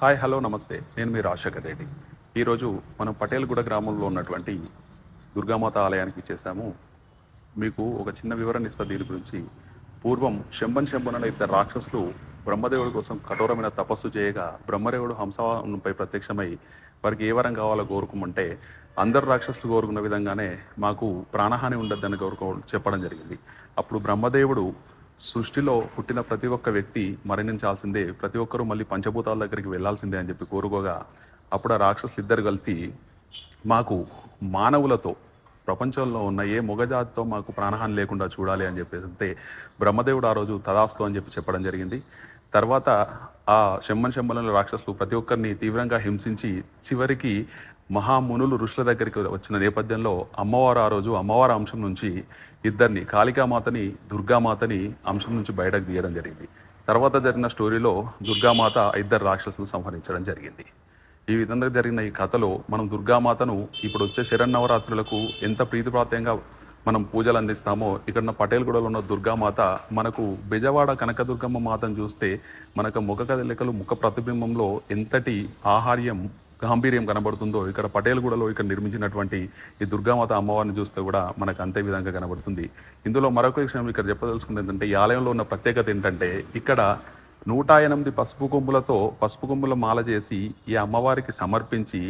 Hi hello నమస్తే. నేను మీ రాజశేఖర్ రెడ్డి. ఈరోజు మనం పటేల్గూడ గ్రామంలో ఉన్నటువంటి దుర్గామాత ఆలయానికి ఇచ్చేసాము మీకు ఒక చిన్న వివరణ ఇస్తా దీని గురించి. పూర్వం శంభన్ శంభన్ అనే ఇద్దరు రాక్షసులు బ్రహ్మదేవుడి కోసం కఠోరమైన తపస్సు చేయగా బ్రహ్మదేవుడు హంసవాహనంపై ప్రత్యక్షమై వారికి ఏ వరం కావాలో కోరుకోమంటే అందరు రాక్షసులు కోరుకున్న విధంగానే మాకు ప్రాణహాని ఉండద్దని కోరుకో చెప్పడం జరిగింది. అప్పుడు బ్రహ్మదేవుడు సృష్టిలో పుట్టిన ప్రతి ఒక్క వ్యక్తి మరణించాల్సిందే. ప్రతి ఒక్కరూ మళ్ళీ పంచభూతాల దగ్గరికి వెళ్ళాల్సిందే అని చెప్పి కోరుకోగా అప్పుడు ఆ రాక్షసులు ఇద్దరు కలిసి మాకు మానవులతో ప్రపంచంలో ఉన్న ఏ మొగజాతితో మాకు ప్రాణహాని లేకుండా చూడాలి అని చెప్పేసి అంటే బ్రహ్మదేవుడు ఆ రోజు తదాస్తు అని చెప్పి చెప్పడం జరిగింది. తర్వాత ఆ శమ్మన్ శమ్మలను రాక్షసులు ప్రతి ఒక్కరిని తీవ్రంగా హింసించి చివరికి మహామునులు ఋషుల దగ్గరికి వచ్చిన నేపథ్యంలో అమ్మవారు ఆ రోజు అమ్మవారి అంశం నుంచి ఇద్దరిని కాళికామాతని దుర్గామాతని అంశం నుంచి బయటకు తీయడం జరిగింది. తర్వాత జరిగిన స్టోరీలో దుర్గామాత ఇద్దరు రాక్షసులు సంహరించడం జరిగింది. ఈ విధంగా జరిగిన ఈ కథలో మనం దుర్గామాతను ఇప్పుడు వచ్చే శరన్నవరాత్రులకు ఎంత ప్రీతిప్రాత్యంగా మనం పూజలు అందిస్తామో ఇక్కడ ఉన్న పటేల్గూడలో ఉన్న దుర్గామాత మనకు బెజవాడ కనకదుర్గమ్మ మాతను చూస్తే మనకు ముఖ కదలికలు ముఖ ప్రతిబింబంలో ఎంతటి ఆహార్యం గాంభీర్యం కనబడుతుందో ఇక్కడ పటేల్గూడలో ఇక్కడ నిర్మించినటువంటి ఈ దుర్గామాత అమ్మవారిని చూస్తే కూడా మనకు అంతే విధంగా కనబడుతుంది. ఇందులో మరొక విషయం ఇక్కడ చెప్పదలుచుకుంది ఏంటంటే ఈ ఆలయంలో ఉన్న ప్రత్యేకత ఏంటంటే ఇక్కడ నూట ఎనిమిది పసుపు కొమ్ములతో పసుపు కొమ్ముల మాల చేసి ఈ అమ్మవారికి సమర్పించి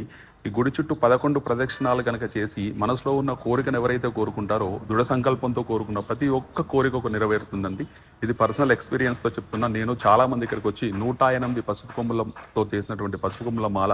ఈ గుడి చుట్టూ పదకొండు ప్రదక్షిణాలు కనుక చేసి మనసులో ఉన్న కోరికను ఎవరైతే కోరుకుంటారో దృఢ సంకల్పంతో కోరుకున్న ప్రతి ఒక్క కోరిక ఒక నెరవేరుతుందండి. ఇది పర్సనల్ ఎక్స్పీరియన్స్తో చెప్తున్నా. నేను చాలా మంది ఇక్కడికి వచ్చి నూట ఎనిమిది పసుపు కొమ్ములతో చేసినటువంటి పసుపు కొమ్ముల మాల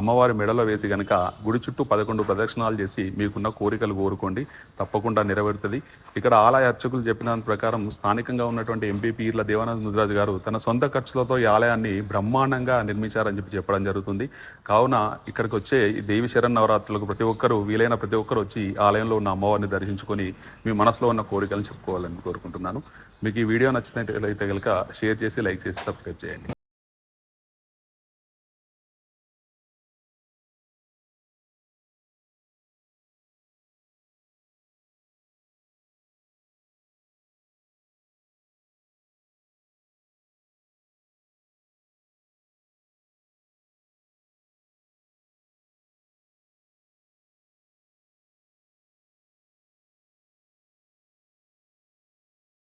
అమ్మవారి మెడలో వేసి కనుక గుడి చుట్టూ పదకొండు ప్రదక్షిణాలు చేసి మీకున్న కోరికలు కోరుకోండి. తప్పకుండా నెరవేరుతుంది. ఇక్కడ ఆలయ అర్చకులు చెప్పిన ప్రకారం స్థానికంగా ఉన్నటువంటి ఎంపీ పీర్ల దేవానంద ముద్రాజ్ గారు తన సొంత ఖర్చులతో ఈ ఆలయాన్ని బ్రహ్మాండంగా నిర్మించారని చెప్పి చెప్పడం జరుగుతుంది. కావున ఇక్కడికి వచ్చే దేవి శరణ్ నవరాత్రులకు ప్రతి ఒక్కరూ వీలైన ప్రతి ఒక్కరు వచ్చి ఆలయంలో ఉన్న అమ్మవారిని దర్శించుకొని మీ మనసులో ఉన్న కోరికలను చెప్పుకోవాలని కోరుకుంటున్నాను. మీకు ఈ వీడియో నచ్చినట్లయితే కనుక షేర్ చేసి లైక్ చేసి సబ్స్క్రైబ్ చేయండి.